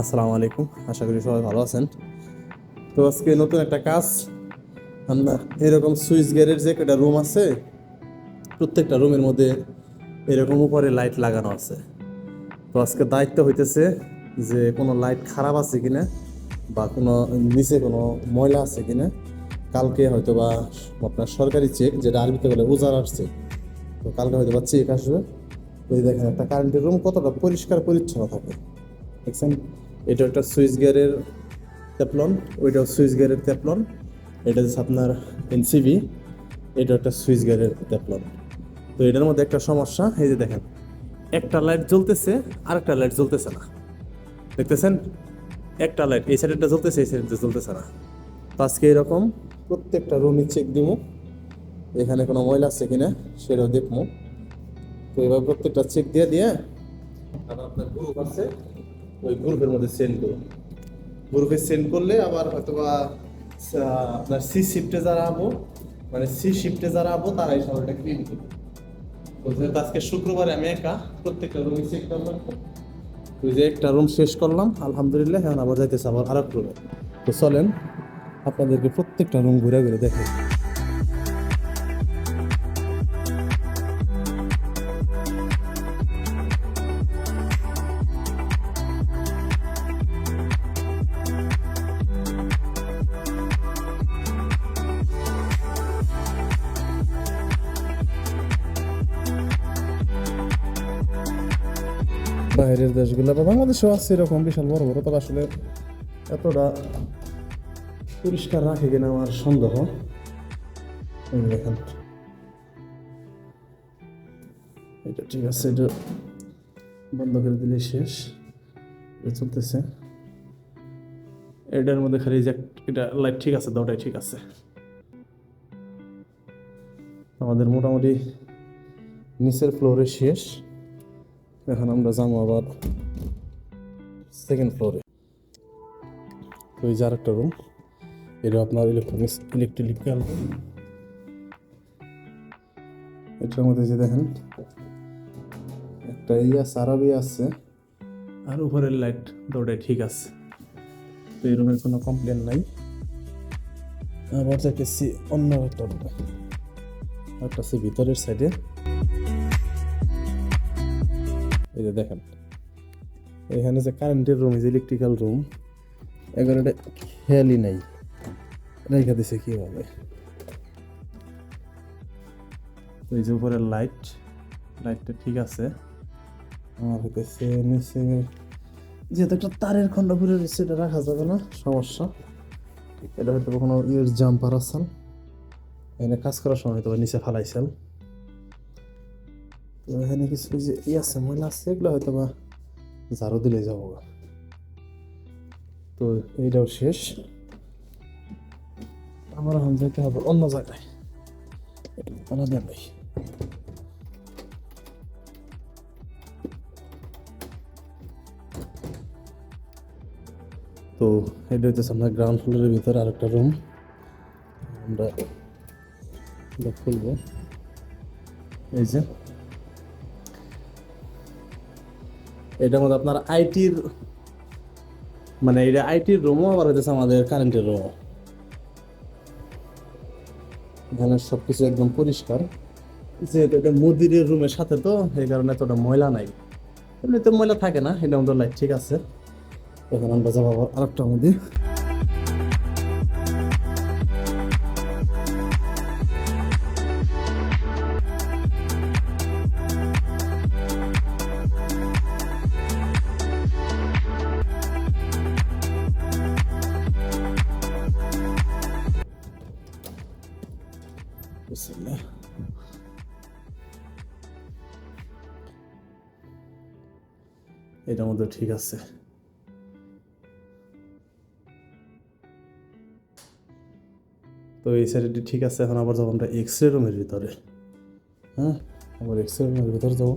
আসসালামু আলাইকুম। আশা করি সবাই ভালো আছেন। তো আজকে নতুন একটা কাজ। আমরা এরকম সুইচ গেটের যে একটা রুম আছে, প্রত্যেকটা রুমের মধ্যে এরকম উপরে লাইট লাগানো আছে। তো আজকে দায়িত্ব হইতেছে যে কোনো লাইট খারাপ আছে কিনা বা কোনো নিচে কোনো ময়লা আছে কিনা, কালকে হয়তো বা আপনার সরকারি চেক যেটা আরবিতে বলে উজার আসছে। তো কালকে হয়তো বা চেক আসবে ওই দেখেন একটা কারেন্টের রুম কতটা পরিষ্কার পরিচ্ছন্ন থাকে। দেখছেন? এটা একটা সুইচ গিয়ারের ট্যাপলন ওইটাও সুইচ গিয়ারের ট্যাপলন এটা হচ্ছে আপনার এনসিবি এটা একটা সুইচ গিয়ারের ট্যাপলন তো এটার মধ্যে একটা সমস্যা, এই যে দেখেন, একটা লাইট জ্বলতেছে আর একটা লাইট জ্বলতেছে না। দেখতেছেন? একটা লাইট, এই সাইডেরটা জ্বলতেছে, এই সাইডেরটা জ্বলতেছে না। তো আজকে এরকম প্রত্যেকটা রুমই চেক দিব এখানে কোনো ময়লা আছে কিনা, সেটাও দেখব তো এবার প্রত্যেকটা চেক দিয়ে দিয়ে আপনার গ্রুপ আছে ওই গ্রুপের মধ্যে সেন্ড করুন। গ্রুপে সেন্ড করলে আবার হয়তোবা আপনার সি শিফটে যারা আবো মানে সি শিফটে যারা আবো তারা এই সবাইটা ক্লিন করবে। আজকে শুক্রবারে আমি একা, প্রত্যেকটা রুমে চেক করলাম ওই যে একটা রুম শেষ করলাম, আলহামদুলিল্লাহ, এখন আবার যাইতেছে আবার আরেক রুমে তো চলেন, আপনাদেরকে প্রত্যেকটা রুম ঘুরে ঘুরে দেখে বাইরের দেশগুলো বা বাংলাদেশেও আছে এরকম বিশাল বড় বড়, তবে আসলে এতটা পরিষ্কার রাখে কিনা আমার সন্দেহ। এটা ঠিক আছে, এটা বন্ধ করে দিলে শেষ। চলতেছে। এটার মধ্যে খালি যে এটা লাইট ঠিক আছে দুটাই ঠিক আছে। আমাদের মোটামুটি নিচের ফ্লোরে শেষ। এখন আমরা যাব আবার সেকেন্ড ফ্লোরে তো এই যে আরেকটা রুম এটা আপনার ইলেকট্রনিক্স ইলেকট্রিক্যাল এটার মধ্যে যে দেখেন একটা ইয়া সারাবি আছে। আর উপরের লাইট দুটাই ঠিক আছে। তো এই রুমের কোনো কমপ্লেন নাই। আবার যাইতেছি অন্য একটা রুমে একটা ভিতরের সাইডে এই যে দেখেন। এখানে যে কারেন্টের রুম যে ইলেকট্রিক্যাল রুম এগারোটা খেয়ালই নাই। রেখে দিছে কীভাবে? তো এই যে উপরের লাইট লাইটটা ঠিক আছে। আমার হইতেছে নিচে যেহেতু একটা তারের খণ্ড ঘুরে রয়েছে, এটা রাখা যাবে না, সমস্যা। এটা হয়তো কোনো ইয়ের জাম্পার আছেন এখানে কাজ করার সময় হয়তো নিচে ফালাইছেন। তো এখানে কিছু যে ই আছে, ময়লা আছে, এগুলো হয়তো বা ঝাড়ু দিলে যাব। তো এইটাও শেষ। আমার এখন যেতে হবে অন্য জায়গায়। তো এটা হচ্ছে আমরা গ্রাউন্ড ফ্লোরের ভিতরে আরেকটা রুম আমরা খুলবো। এই যে। এটার মধ্যে আপনার আইটির মানে এটা আইটির রুমও আবার হইতেছে আমাদের কারেন্টের রুমও এখানে সব কিছু একদম পরিষ্কার। যেহেতু এটা মুদিরের রুমের সাথে তো, এই কারণে এতটা ময়লা নাই। এমনিতে ময়লা থাকে না এটা আমাদের লাইট ঠিক আছে। এখন আমরা যাব আবার আরেকটা মুদির বিসমিল্লাহ। এটার মধ্যে ঠিক আছে তো এই সাইডটি ঠিক আছে, এখন আবার যাব আমরা এক্স রে রুমের ভিতরে। হ্যাঁ? আবার এক্স রে রুমের ভিতরে যাব।